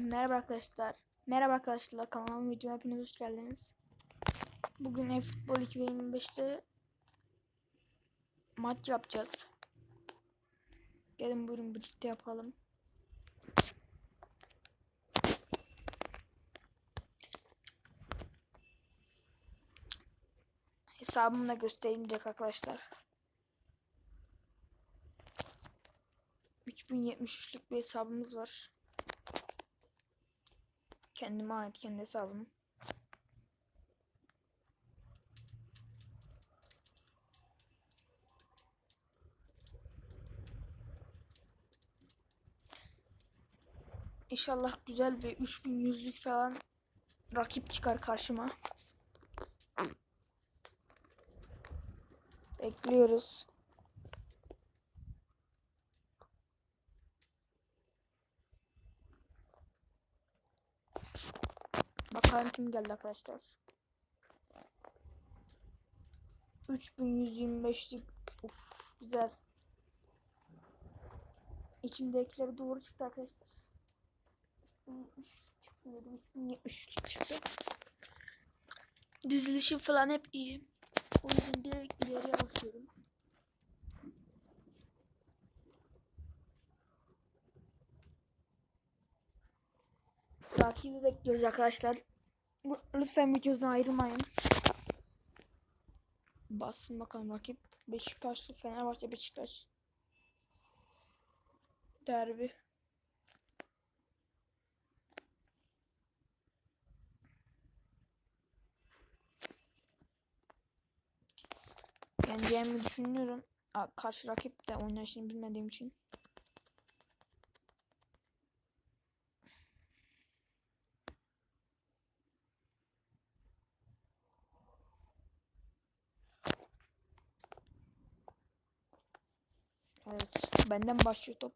Merhaba arkadaşlar. Merhaba arkadaşlar. Kanalıma videoma hepiniz hoş geldiniz. Bugün e-futbol 2025'te maç yapacağız. Gelin buyurun birlikte yapalım. Hesabımı da göstereyim direkt arkadaşlar. 3073'lük bir hesabımız var. Kendime ait kendi hesabım. İnşallah güzel bir 3100'lük falan rakip çıkar karşıma. Bekliyoruz. Bakalım kim geldi arkadaşlar. 3125'lik Uf güzel. İçimdekileri doğru çıktı arkadaşlar. 3070 çıksın dedim. 3070 çıktı. Dizilişi falan hep iyi. O yüzden direkt ileriye basıyorum. Rakibi bekliyoruz arkadaşlar. Lütfen videodan ayrılmayın. Bassın bakalım rakip. Beşiktaşlı Fenerbahçe Beşiktaş. Derbi. Yeneceğimi düşünüyorum. Karşı rakip de oynayışını bilmediğim için. Evet. Benden başlıyor top.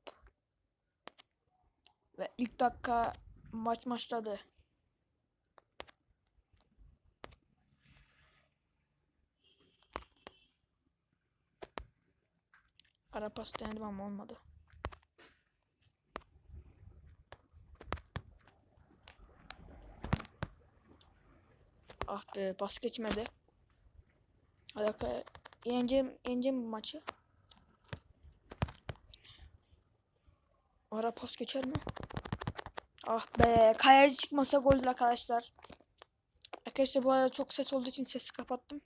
Ve ilk dakika maç başladı. Ara pas denedim ama olmadı. Ah be pas geçmedi. Alaka yeneceğim, yeneceğim bu maçı. Ara pas geçer mi? Ah be kaleci çıkmasa goldü arkadaşlar. Arkadaşlar bu arada çok ses olduğu için sesi kapattım.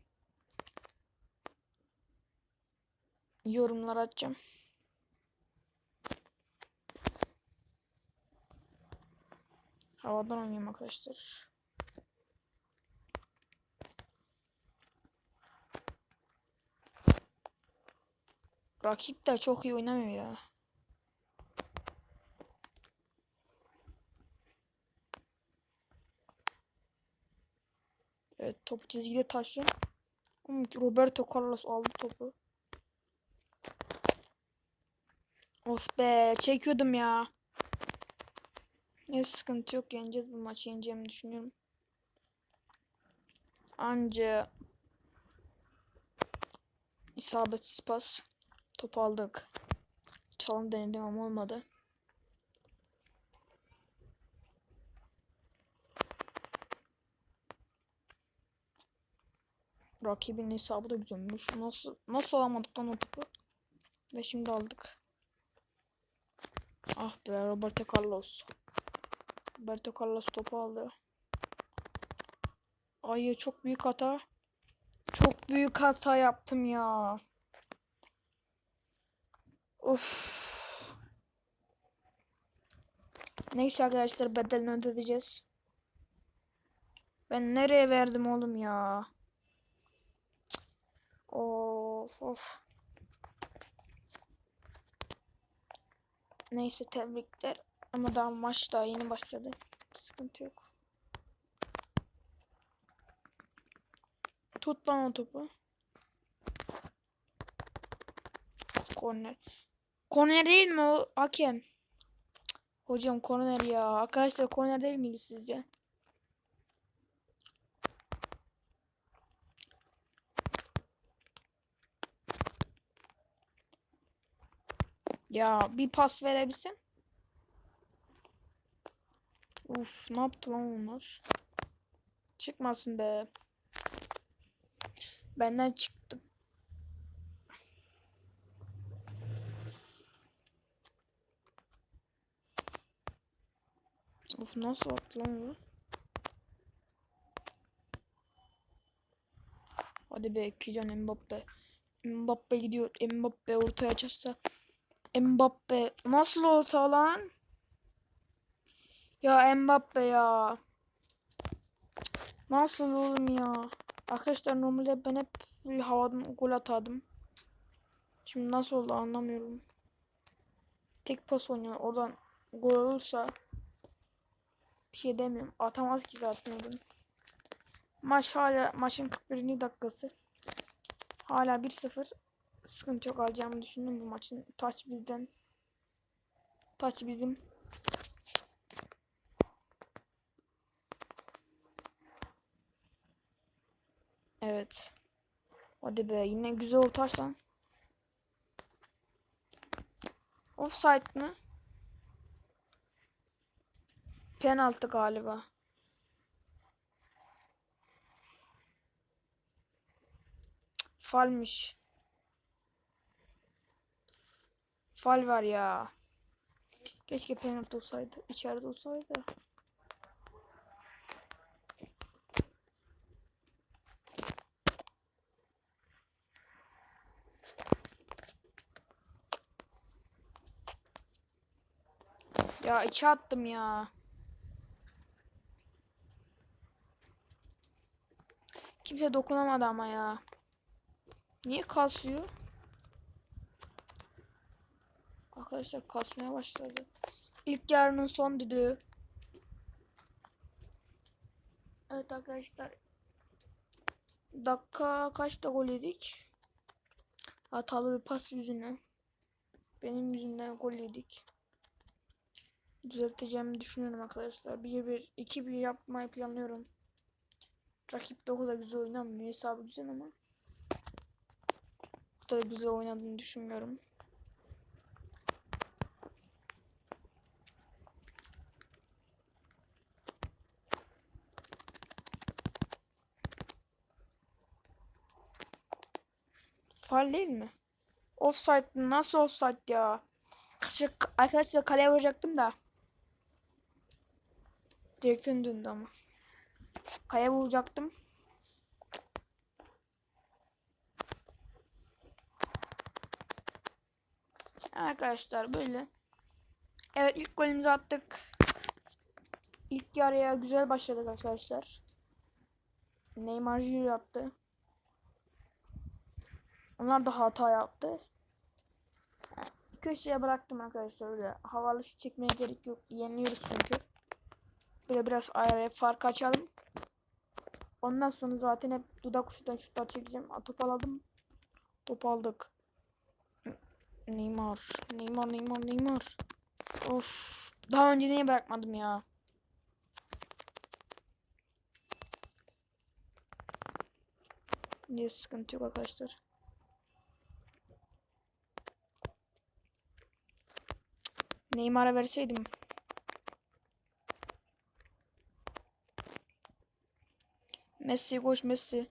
Yorumlar atacağım. Havadan oynuyorum arkadaşlar. Rakip de çok iyi oynamıyor ya. Evet top çizgide taşıyor. Roberto Carlos aldı topu. Of be çekiyordum ya. Neyse sıkıntı yok yeneceğiz bu maçı yeneceğimi düşünüyorum. Anca isabetsiz pas top aldık. Çalım denedim ama olmadı. Rakibin hesabı da güzelmiş. Nasıl nasıl alamadık lan o topu? Ve şimdi aldık. Ah be Roberto Carlos. Roberto Carlos topu aldı. Ay çok büyük hata. Çok büyük hata yaptım ya. Of. Neyse arkadaşlar bedelini ödeyeceğiz. Ben nereye verdim oğlum ya? Of of. Neyse tebrikler. Ama daha maç daha yeni başladı. Sıkıntı yok. Tut lan o topu. Korner. Korner değil mi o hakem? Hocam korner ya. Arkadaşlar korner değil miydi sizce? Ya bir pas verebilsem. Uf ne yaptı lan onlar? Çıkmasın be. Benden çıktı. Uf nasıl attı lan bu? Hadi be Kylian Mbappe. Mbappe gidiyor. Mbappe ortaya açarsa. Mbappe nasıl orta lan? Ya Mbappe ya. Nasıl oğlum ya? Arkadaşlar normalde ben hep havadan gol atardım. Şimdi nasıl oldu anlamıyorum. Tek pas oynuyor. Oradan gol olursa bir şey demiyorum. Atamaz ki zaten oradan. Maç hala maçın 41. dakikası. Hala 1-0. Sıkıntı yok alacağımı düşündüm bu maçın. Taç bizden. Taç bizim. Evet. Hadi be yine güzel o taş lan. Offside mı? Penaltı galiba. Cık, Fal var ya. Keşke penaltı olsaydı. içeride olsaydı. Ya içe attım ya. Kimse dokunamadı ama ya. Niye kasıyor? Arkadaşlar kasmaya başladı. İlk yarının son düdüğü. Evet arkadaşlar. Dakika kaçta gol yedik? Hatalı bir pas yüzüne. Benim yüzümden gol yedik. Düzelteceğimi düşünüyorum arkadaşlar. 1-1, 2-1 yapmayı planlıyorum. Rakip de o kadar güzel oynamıyor. Hesabı güzel ama. O kadar güzel oynadığını düşünmüyorum. Faul değil mi? Offside nasıl offside ya? Şu, arkadaşlar kaleye vuracaktım da. Direkten döndü ama. Kaleye vuracaktım. Arkadaşlar böyle. Evet ilk golümüzü attık. İlk yarıya güzel başladık arkadaşlar. Neymar Junior yaptı. Onlar da hata yaptı. Köşeye bıraktım arkadaşlar öyle. Havalı şut çekmeye gerek yok. Yeniliyoruz çünkü. Böyle biraz ayarlayıp fark açalım. Ondan sonra zaten hep dudak uçtan şutlar çekeceğim. Top aladım. Top aldık. Neymar. Neymar, Neymar, Neymar. Of. Daha önce niye bırakmadım ya? Niye sıkıntı yok arkadaşlar. Neymar'a verseydim. Messi koş Messi.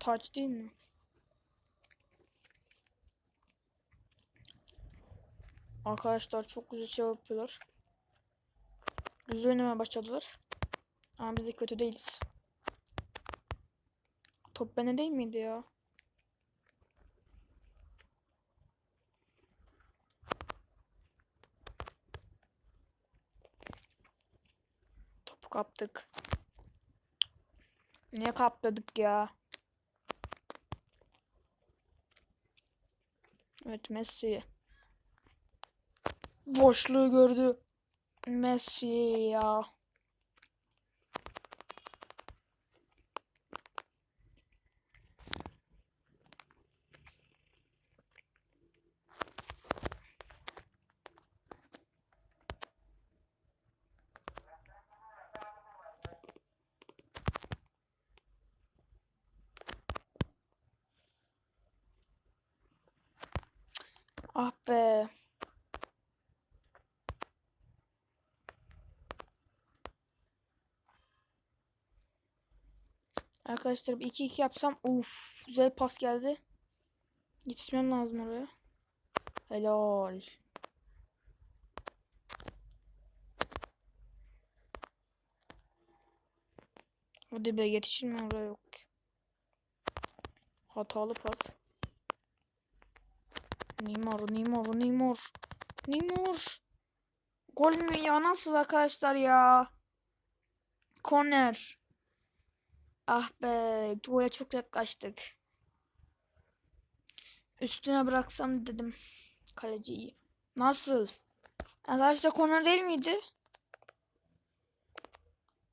Touch değil mi? Arkadaşlar çok güzel şey yapıyorlar. Güzel oynamaya başladılar. Ama biz de kötü değiliz. Top bende değil miydi ya? Topu kaptık. Niye kapladık ya? Evet Messi. Boşluğu gördü. Messi ya. Ah be. Arkadaşlarım 2-2 yapsam uf güzel pas geldi. Yetişmem lazım oraya. Helal. Hadi be yetişin oraya yok. Hatalı pas. Neymar, Neymar, Neymar. Neymar. Gol mü ya? Nasıl arkadaşlar ya? Korner. Ah be. Gole çok yaklaştık. Üstüne bıraksam dedim. Kaleciyi. Nasıl? Arkadaşlar korner değil miydi?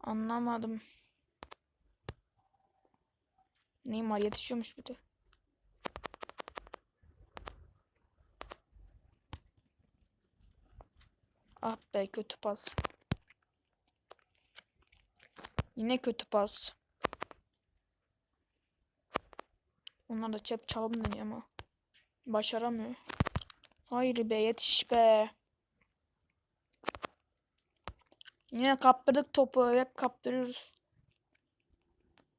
Anlamadım. Neymar yetişiyormuş bir de. Ah be kötü pas. Yine kötü pas. Onlar da çep çalım deniyor ama. Başaramıyor. Hayır be yetiş be. Yine kaptırdık topu. Hep kaptırıyoruz.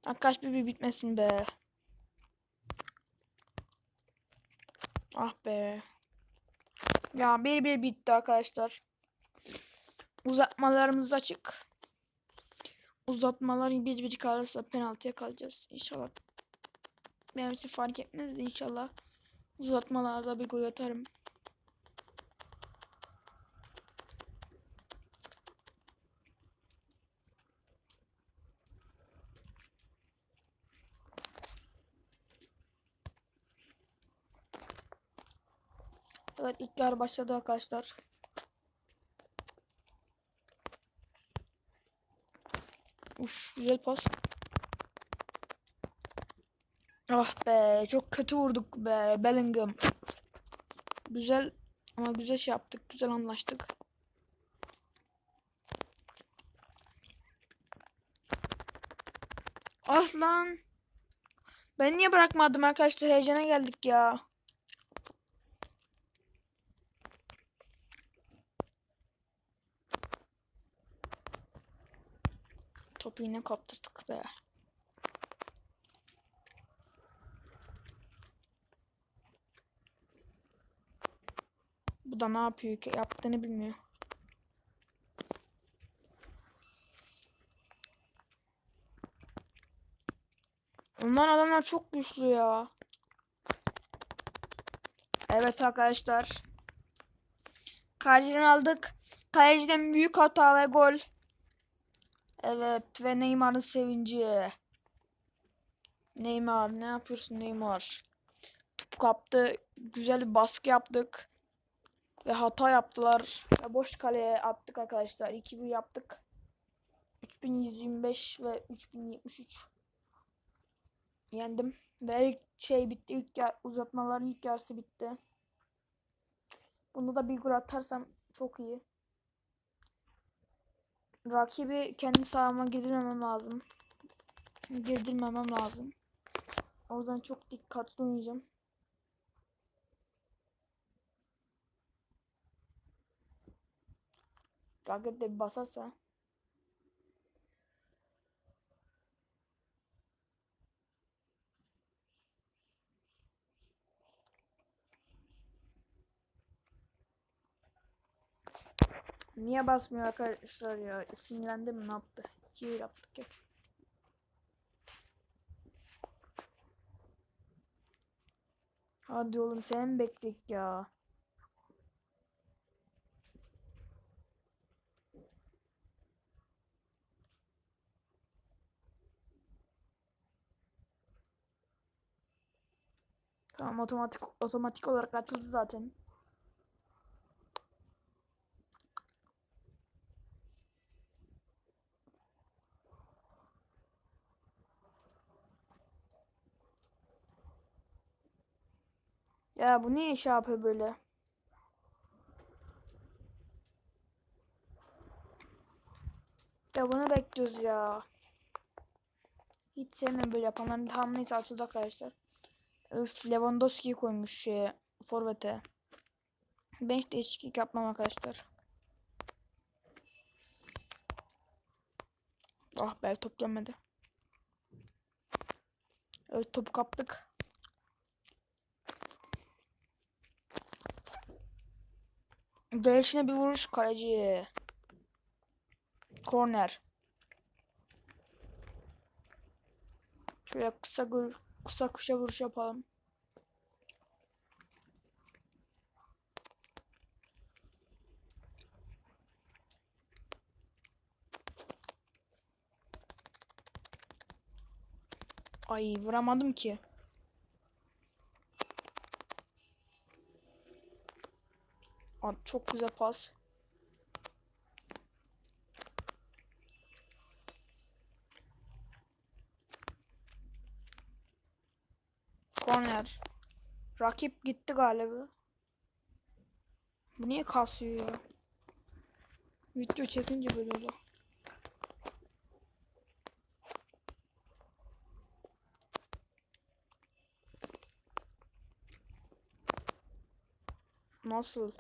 Arkadaş bir, bir bitmesin be. Ah be. Ya bir bir bitti arkadaşlar. Uzatmalarımız açık. Uzatmalar bir bir kalırsa penaltıya kalacağız inşallah. Benim için fark etmez de inşallah. Uzatmalarda bir gol atarım. Evet ilk yarı başladı arkadaşlar. Uf güzel pas. Ah be çok kötü vurduk be Bellingham. Güzel ama güzel şey yaptık. Güzel anlaştık. Ah lan. Ben niye bırakmadım arkadaşlar? Heyecana geldik ya. Topu yine kaptırdık be. Bu da ne yapıyor ki? Yaptığını bilmiyor. Onlar adamlar çok güçlü ya. Evet arkadaşlar. Kaleciden aldık. Kaleciden büyük hata ve gol. Evet ve Neymar'ın sevinci. Neymar ne yapıyorsun Neymar? Topu kaptı. Güzel bir baskı yaptık. Ve hata yaptılar. Ve boş kaleye attık arkadaşlar. 2-1 yaptık. 3125 ve 3073 yendim. Ve ilk şey bitti. İlk yer, uzatmaların ilk yarısı bitti. Bunda da bir gol atarsam çok iyi. Rakibi kendi sahama girdirmemem lazım. Girdirmemem lazım. O yüzden çok dikkatli oynayacağım. Rakip de basarsa. Niye basmıyor arkadaşlar ya? Sinirlendim ne yaptı? İki yıl yaptık ya. Hadi oğlum sen bekleyek ya. Tamam otomatik otomatik olarak atıldı zaten. Ya bu niye şey yapıyor böyle? Ya bunu bekliyoruz ya. Hiç sevmem böyle yapanların tam neyse açıldı arkadaşlar. Öf Lewandowski'yi koymuş şeye forvete. Ben hiç değişiklik yapmam arkadaşlar. Ah be top gelmedi. Evet topu kaptık. Gelişine bir vuruş kaleci. Korner. Şöyle kısa kısa kuşa vuruş yapalım. Ay vuramadım ki. Abi çok güzel pas. Korner. Rakip gitti galiba. Bu niye kasıyor ya? Video çekince böyle oluyor. Nasıl?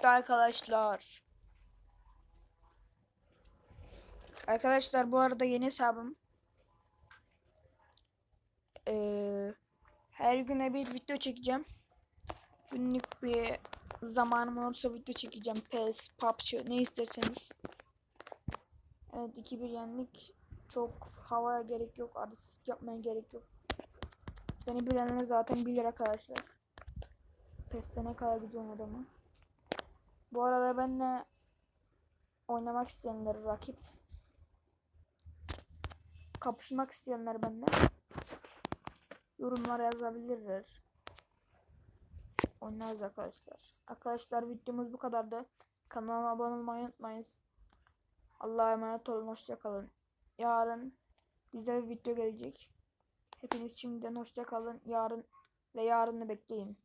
Bitti arkadaşlar. Arkadaşlar bu arada yeni hesabım. Ee, her güne bir video çekeceğim. Günlük bir zamanım olursa video çekeceğim. PES, PUBG ne isterseniz. Evet 2-1 yendik. Çok havaya gerek yok. Artistik yapmaya gerek yok. Beni bilenler zaten bilir arkadaşlar. PES'te ne kadar güzel oynadığımı. Bu arada benle oynamak isteyenler rakip. Kapışmak isteyenler benimle yorumlara yazabilirler. Oynarız arkadaşlar. Arkadaşlar videomuz bu kadardı. Kanalıma abone olmayı unutmayın. Allah'a emanet olun. Hoşçakalın. Yarın güzel bir video gelecek. Hepiniz şimdiden hoşça kalın. Yarın ve yarını bekleyin.